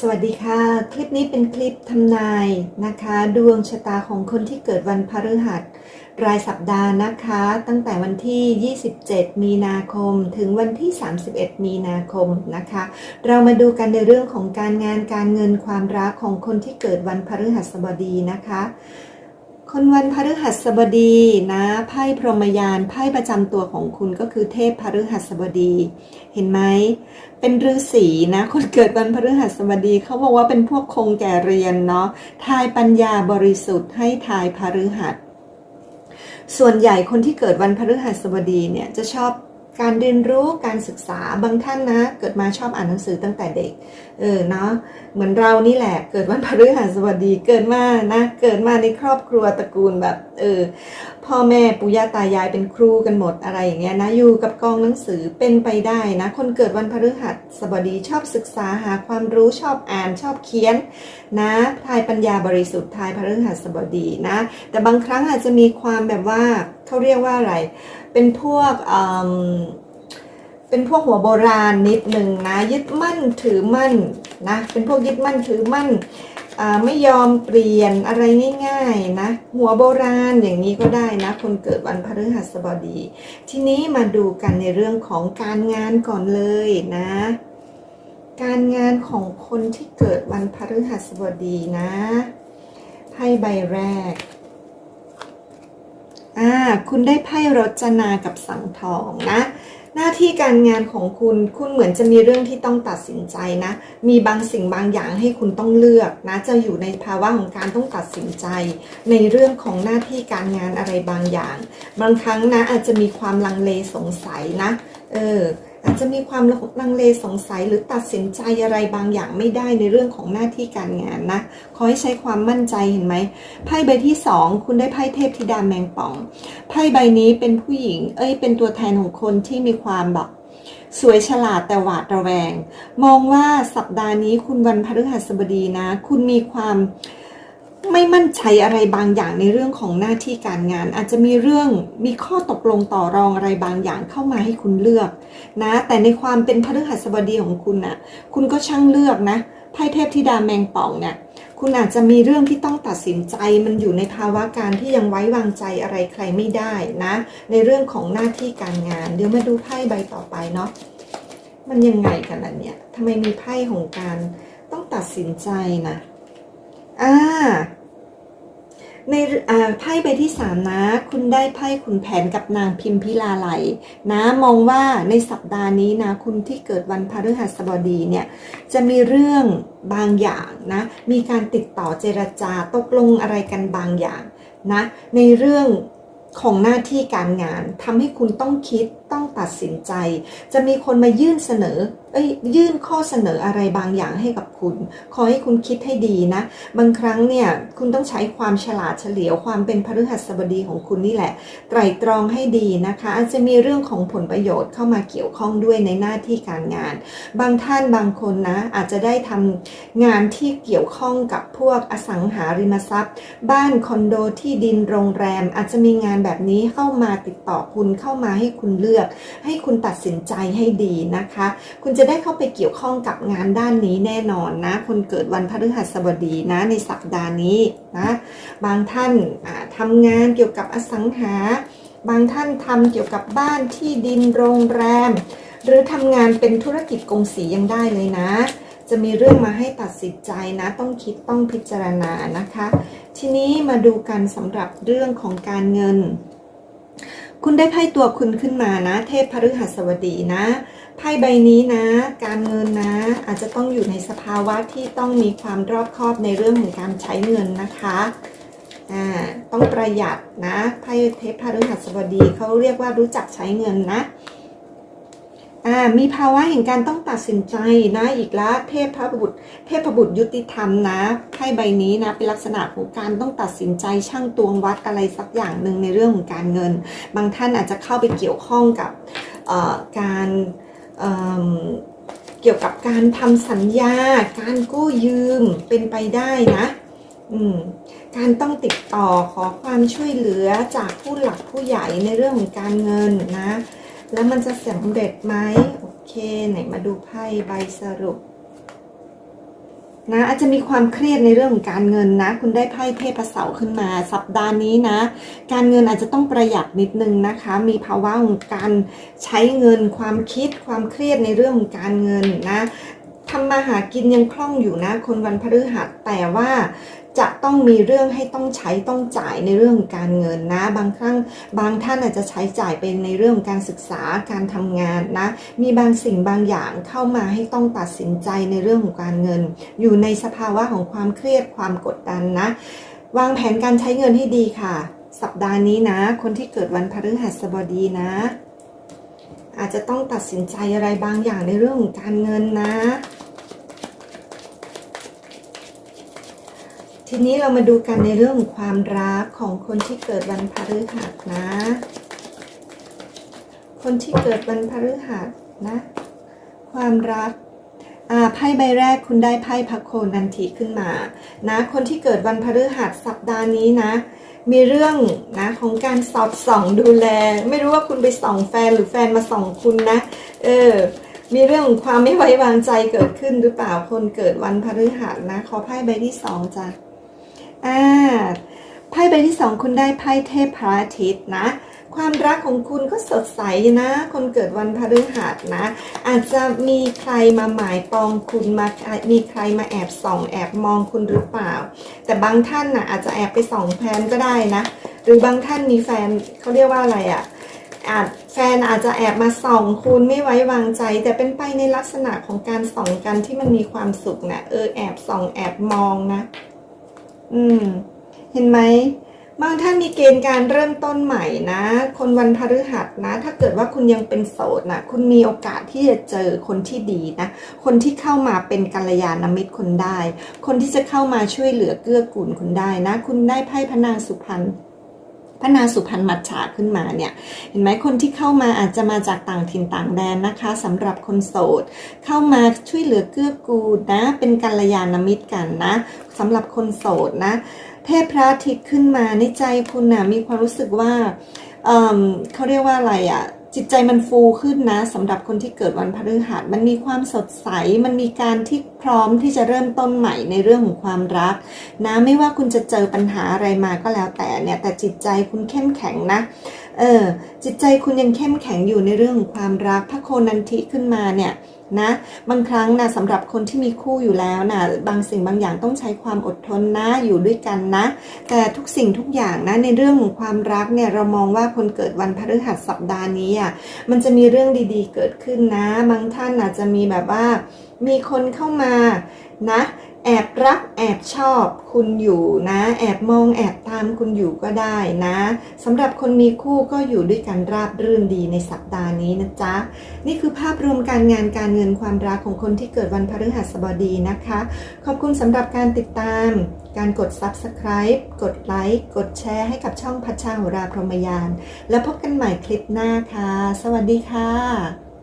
สวัสดีค่ะ คลิปนี้เป็นคลิปทำนายนะคะ ดวงชะตาของคนที่เกิดวันพฤหัสรายสัปดาห์นะคะ ตั้งแต่วันที่ 27 มีนาคม ถึงวันที่ 31 มีนาคมนะคะ เรามาดูกันในเรื่องของการงานการเงินความรักของคนที่เกิดวันพฤหัสบดีนะคะ คนวันพฤหัสบดีนะไพ่พรหมยานไพ่ประจำตัวของคุณก็คือเทพพฤหัสบดี เห็นไหมเป็นฤาษีนะ คนเกิดวันพฤหัสบดีเขาบอกว่าเป็นพวกคงแก่เรียนเนาะทายปัญญาบริสุทธิ์ให้ทายพฤหัสส่วนใหญ่คนที่เกิดวันพฤหัสบดีเนี่ยจะชอบ การเรียนรู้การศึกษาบางท่านนะ เกิดมาชอบอ่านหนังสือตั้งแต่เด็ก เออเนาะเหมือนเรานี่แหละ เกิดวันพฤหัสบดีเกิดมานะ เกิดมาในครอบครัวตระกูลแบบเออพ่อแม่ปู่ย่าตายายเป็นครูกันหมดอะไรอย่างเงี้ยนะอยู่กับกองหนังสือเป็นไปได้นะ คนเกิดวันพฤหัสบดีชอบศึกษาหาความรู้ชอบอ่านชอบเขียนนะทายปัญญาบริสุทธิ์ทายพฤหัสบดีนะ แต่บางครั้งอาจจะมีความแบบว่าเขาเรียกว่าอะไร เป็นพวกเป็นพวกหัวโบราณนิดหนึ่งนะ ยึดมั่นถือมั่นนะเป็นพวกยึดมั่นถือมั่นไม่ยอมเปลี่ยนอะไรง่ายๆนะหัวโบราณอย่างนี้ก็ได้นะ คนเกิดวันพฤหัสบดี ทีนี้มาดูกันในเรื่องของการงานก่อนเลยนะ การงานของคนที่เกิดวันพฤหัสบดีนะไพ่ใบแรก อ่าคุณได้ไพ่รจนากับสังทองนะ หน้าที่การงานของคุณคุณเหมือนจะมีเรื่องที่ต้องตัดสินใจนะ มีบางสิ่งบางอย่างให้คุณต้องเลือกนะ จะอยู่ในภาวะของการต้องตัดสินใจ ในเรื่องของหน้าที่การงานอะไรบางอย่าง บางครั้งนะอาจจะมีความลังเลสงสัยนะ เออ อาจจะมีความลังเลสงสัยหรือตัดสินใจอะไรบางอย่างไม่ได้ในเรื่องของหน้าที่การงานนะ ขอให้ใช้ความมั่นใจเห็นไหมไพ่ใบที่สองคุณได้ไพ่เทพธิดาแมงป่องไพ่ใบนี้เป็นผู้หญิง เอ้ยเป็นตัวแทนของคนที่มีความแบบสวยฉลาดแต่หวาดระแวง มองว่าสัปดาห์นี้คุณวันพฤหัสบดีนะ คุณมีความ ไม่มั่นใจอะไรบางอย่างในเรื่องของหน้าที่การงาน อาจจะมีเรื่องมีข้อตกลงต่อรองอะไรบางอย่างเข้ามาให้คุณเลือกนะ แต่ในความเป็นพฤหัสบดีของคุณน่ะคุณก็ช่างเลือกนะไพ่เทพธิดาแมงป่องเนี่ยคุณอาจจะมีเรื่องที่ต้องตัดสินใจมันอยู่ในภาวะการที่ยังไว้วางใจอะไรใครไม่ได้นะ ในเรื่องของหน้าที่การงาน เดี๋ยวมาดูไพ่ใบต่อไปเนาะมันยังไงกันล่ะเนี่ยทำไมมีไพ่ของการต้องตัดสินใจนะ อ่าในไพ่ใบที่สามนะ คุณได้ไพ่ขุนแผนกับนางพิมพิลาไหลนะมองว่าในสัปดาห์นี้นะ คุณที่เกิดวันพฤหัสบดีเนี่ย จะมีเรื่องบางอย่างนะ มีการติดต่อเจรจาตกลงอะไรกันบางอย่างนะ ในเรื่องของหน้าที่การงานทำให้คุณต้องคิดต้องตัดสินใจ จะมีคนมายื่นเสนอ เอ้ย ยื่นข้อเสนออะไรบางอย่างให้กับคุณ ขอให้คุณคิดให้ดีนะ บางครั้งเนี่ยคุณต้องใช้ความฉลาดเฉลียวความเป็นพฤหัสบดีของคุณนี่แหละ ไตรตรองให้ดีนะคะ อาจจะมีเรื่องของผลประโยชน์เข้ามาเกี่ยวข้องด้วยในหน้าที่การงาน บางท่านบางคนนะ อาจจะได้ทำงานที่เกี่ยวข้องกับพวกอสังหาริมทรัพย์ บ้านคอนโดที่ดินโรงแรม อาจจะมีงานแบบนี้เข้ามาติดต่อคุณเข้ามาให้คุณเลือกอกให้คุณตัดสินใจให้ดีนะคะ คุณจะได้เข้าไปเกี่ยวข้องกับงานด้านนี้แน่นอนนะ คนเกิดวันพฤหัสบดีนะในสัปดาห์นี้นะ บางท่านทำงานเกี่ยวกับอสังหา บางท่านทำเกี่ยวกับบ้านที่ดินโรงแรม หรือทำงานเป็นธุรกิจกงสียังได้เลยนะจะมีเรื่องมาให้ตัดสินใจนะ ต้องคิดต้องพิจารณานะคะ ทีนี้มาดูกันสำหรับเรื่องของการเงิน คุณได้ไพ่ตัวคุณขึ้นมานะ เทพพฤหัสบดีนะไพ่ใบนี้นะ การเงินนะ อาจจะต้องอยู่ในสภาวะที่ต้องมีความรอบคอบในเรื่องของการใช้เงินนะคะอ่าต้องประหยัดนะไพ่เทพพฤหัสบดีเขาเรียกว่ารู้จักใช้เงินนะ อ่ามีภาวะแห่งการต้องตัดสินใจนะอีกแล้วเทพพระบุตร เทพบุตรยุติธรรมนะไพ่ใบนี้นะเป็นลักษณะของการต้องตัดสินใจช่างตวงวัดอะไรสักอย่างหนึ่งในเรื่องของการเงิน บางท่านอาจจะเข้าไปเกี่ยวข้องกับการเกี่ยวกับการทำสัญญา การกู้ยืมเป็นไปได้นะการต้องติดต่อขอความช่วยเหลือจากผู้หลักผู้ใหญ่ในเรื่องของการเงินนะ แล้วมันจะสำเร็จไหมโอเคไหนมาดูไพ่ใบสรุปนะอาจจะมีความเครียดในเรื่องของการเงินนะ คุณได้ไพ่เทพเสาขึ้นมา สัปดาห์นี้นะ การเงินอาจจะต้องประหยัดนิดนึงนะคะ มีภาวะของการใช้เงินความคิดความเครียดในเรื่องของการเงินนะ ทำมาหากินยังคล่องอยู่นะ คนวันพฤหัสแต่ว่าจะต้องมีเรื่องให้ต้องใช้ต้องจ่ายในเรื่องการเงินนะ บางครั้งบางท่านอาจจะใช้จ่ายเป็นในเรื่องการศึกษาการทำงานนะ มีบางสิ่งบางอย่างเข้ามาให้ต้องตัดสินใจในเรื่องของการเงิน อยู่ในสภาวะของความเครียดความกดดันนะ วางแผนการใช้เงินให้ดีค่ะ สัปดาห์นี้นะ คนที่เกิดวันพฤหัสบดีนะ อาจจะต้องตัดสินใจอะไรบางอย่างในเรื่องของการเงินนะ ทีนี้เรามาดูกันในเรื่องของความรักของคนที่เกิดวันพฤหัสนะ คนที่เกิดวันพฤหัสนะ ความรักอ่าไพ่ใบแรกคุณได้ไพ่พระโคนันทิขึ้นมานะ คนที่เกิดวันพฤหัสสัปดาห์นี้นะ มีเรื่องนะของการสอดส่องดูแล ไม่รู้ว่าคุณไปส่องแฟนหรือแฟนมาส่องคุณนะ เออ มีเรื่องของความไม่ไว้วางใจเกิดขึ้นหรือเปล่าคนเกิดวันพฤหัสนะ ขอไพ่ใบที่สองจ้ะ อ่าไพ่ใบที่สองคุณได้ไพ่เทพพระอาทิตย์นะ ความรักของคุณก็สดใสนะ คนเกิดวันพฤหัสนะ อาจจะมีใครมาหมายปองคุณมา มีใครมาแอบส่อง แอบมองคุณหรือเปล่า แต่บางท่านนะ่ะอาจจะแอบไปส่องแฟนก็ได้นะ หรือบางท่านมีแฟนเขาเรียกว่าอะไรอะ่ะอาจแฟนอาจจะแอบมาส่องคุณไม่ไว้วางใจ แต่เป็นไปในลักษณะของการส่องกันที่มันมีความสุขนะเออแอบส่องแอบมองนะ อืม เห็นไหมบางท่านมีเกณฑ์การเริ่มต้นใหม่นะ คนวันพฤหัสนะ ถ้าเกิดว่าคุณยังเป็นโสดนะคุณมีโอกาสที่จะเจอคนที่ดีนะ คนที่เข้ามาเป็นกัลยาณมิตรคุณได้ คนที่จะเข้ามาช่วยเหลือเกื้อกูลคุณได้นะ คุณได้ไพ่พนางสุพรรณ พระนางสุพรรณมัจฉาขึ้นมาเนี่ยเห็นไหมคนที่เข้ามาอาจจะมาจากต่างถิ่นต่างแดนนะคะสำหรับคนโสด เข้ามาช่วยเหลือเกื้อกูลนะ เป็นกัลยาณมิตรกันนะสำหรับคนโสดนะ เทพพระอาทิตย์ขึ้นมาในใจคุณนะมีความรู้สึกว่าเออเขาเรียกว่าอะไรอะ่ะ จิตใจมันฟูขึ้นนะสำหรับคนที่เกิดวันพฤหัสมันมีความสดใส มันมีการที่พร้อมที่จะเริ่มต้นใหม่ในเรื่องของความรัก นะไม่ว่าคุณจะเจอปัญหาอะไรมาก็แล้วแต่เนี่ยแต่จิตใจคุณเข้มแข็งนะเออจิตใจคุณยังเข้มแข็งอยู่ในเรื่องของความรักพระโคนันทิขึ้นมาเนี่ย นะบางครั้งนะสำหรับคนที่มีคู่อยู่แล้วนะบางสิ่งบางอย่างต้องใช้ความอดทนนะอยู่ด้วยกันนะ แต่ทุกสิ่งทุกอย่างนะในเรื่องของความรักเนี่ยเรามองว่าคนเกิดวันพฤหัสสัปดาห์นี้อะมันจะมีเรื่องดีๆ เกิดขึ้นนะ บางท่านอาจจะมีแบบว่ามีคนเข้ามานะ แอบรักแอบชอบคุณอยู่นะ แอบมองแอบตามคุณอยู่ก็ได้นะสำหรับคนมีคู่ก็อยู่ด้วยกันราบรื่นดีในสัปดาห์นี้นะจ๊ะ นี่คือภาพรวมการงานการเงินความรักของคนที่เกิดวันพฤหัสบดีนะคะ ขอบคุณสำหรับการติดตาม การกด Subscribe กดไลค์กดแชร์ให้กับช่องพัชชาโหราพรหมยาน แล้วพบกันใหม่คลิปหน้าค่ะ สวัสดีค่ะ